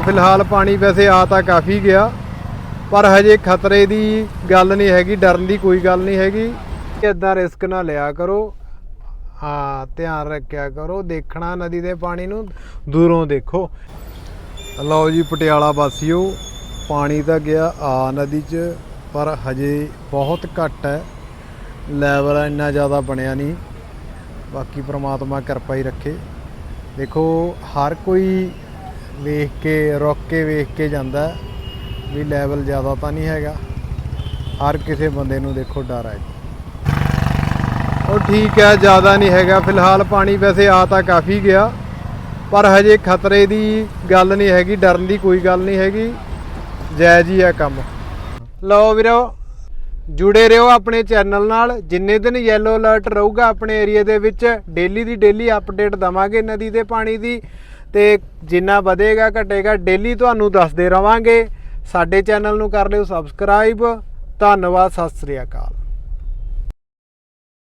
ਫਿਲਹਾਲ ਪਾਣੀ ਵੈਸੇ ਆ ਤਾਂ ਕਾਫੀ ਗਿਆ, ਪਰ ਹਜੇ ਖਤਰੇ ਦੀ ਗੱਲ ਨਹੀਂ ਹੈਗੀ, ਡਰਨ ਦੀ ਕੋਈ ਗੱਲ ਨਹੀਂ ਹੈਗੀ। ਇਦਾਂ ਰਿਸਕ ਨਾ ਲਿਆ ਕਰੋ। ਹਾਂ, ਧਿਆਨ ਰੱਖਿਆ ਕਰੋ, ਦੇਖਣਾ ਨਦੀ ਦੇ ਪਾਣੀ ਨੂੰ, ਦੂਰੋਂ ਦੇਖੋ। ਲਓ ਜੀ, ਪਟਿਆਲਾ ਵਾਸੀਓ, ਪਾਣੀ ਤਾਂ ਗਿਆ ਆ ਨਦੀ 'ਚ, ਪਰ ਹਜੇ ਬਹੁਤ ਘੱਟ ਹੈ। ਲੈਵਲ ਇੰਨਾ ਜ਼ਿਆਦਾ ਬਣਿਆ ਨਹੀਂ। ਬਾਕੀ ਪ੍ਰਮਾਤਮਾ ਕਿਰਪਾ ਹੀ ਰੱਖੇ। ਦੇਖੋ, ਹਰ ਕੋਈ ਵੇਖ ਕੇ, ਰੁੱਕ ਕੇ ਵੇਖ ਕੇ ਜਾਂਦਾ ਵੀ ਲੈਵਲ ਜ਼ਿਆਦਾ ਤਾਂ ਨਹੀਂ ਹੈਗਾ। ਹਰ ਕਿਸੇ ਬੰਦੇ ਨੂੰ ਦੇਖੋ ਡਰ ਹੈ। ਉਹ ਠੀਕ ਹੈ, ਜ਼ਿਆਦਾ ਨਹੀਂ ਹੈਗਾ। ਫਿਲਹਾਲ ਪਾਣੀ ਵੈਸੇ ਆ ਤਾਂ ਕਾਫੀ ਗਿਆ, ਪਰ ਹਜੇ ਖਤਰੇ ਦੀ ਗੱਲ ਨਹੀਂ ਹੈਗੀ, ਡਰਨ ਦੀ ਕੋਈ ਗੱਲ ਨਹੀਂ ਹੈਗੀ। ਜਾਇਜ਼ ਹੀ ਹੈ ਕੰਮ। ਲਓ ਵੀਰੋ, ਜੁੜੇ ਰਹੋ ਆਪਣੇ ਚੈਨਲ ਨਾਲ। ਜਿੰਨੇ ਦਿਨ ਯੈਲੋ ਅਲਰਟ ਰਹੂਗਾ ਆਪਣੇ ਏਰੀਆ ਦੇ ਵਿੱਚ ਡੇਲੀ ਦੀ ਡੇਲੀ ਅਪਡੇਟ ਦਵਾਂਗੇ ਨਦੀ ਦੇ ਪਾਣੀ ਦੀ। ਤੇ ਜਿੰਨਾ ਵਧੇਗਾ ਘਟੇਗਾ ਡੇਲੀ ਤੁਹਾਨੂੰ ਦੱਸਦੇ ਰਵਾਂਗੇ। ਸਾਡੇ ਚੈਨਲ ਨੂੰ ਕਰ ਲਿਓ ਸਬਸਕ੍ਰਾਈਬ। ਧੰਨਵਾਦ, ਸਤਿ ਸ੍ਰੀ ਅਕਾਲ।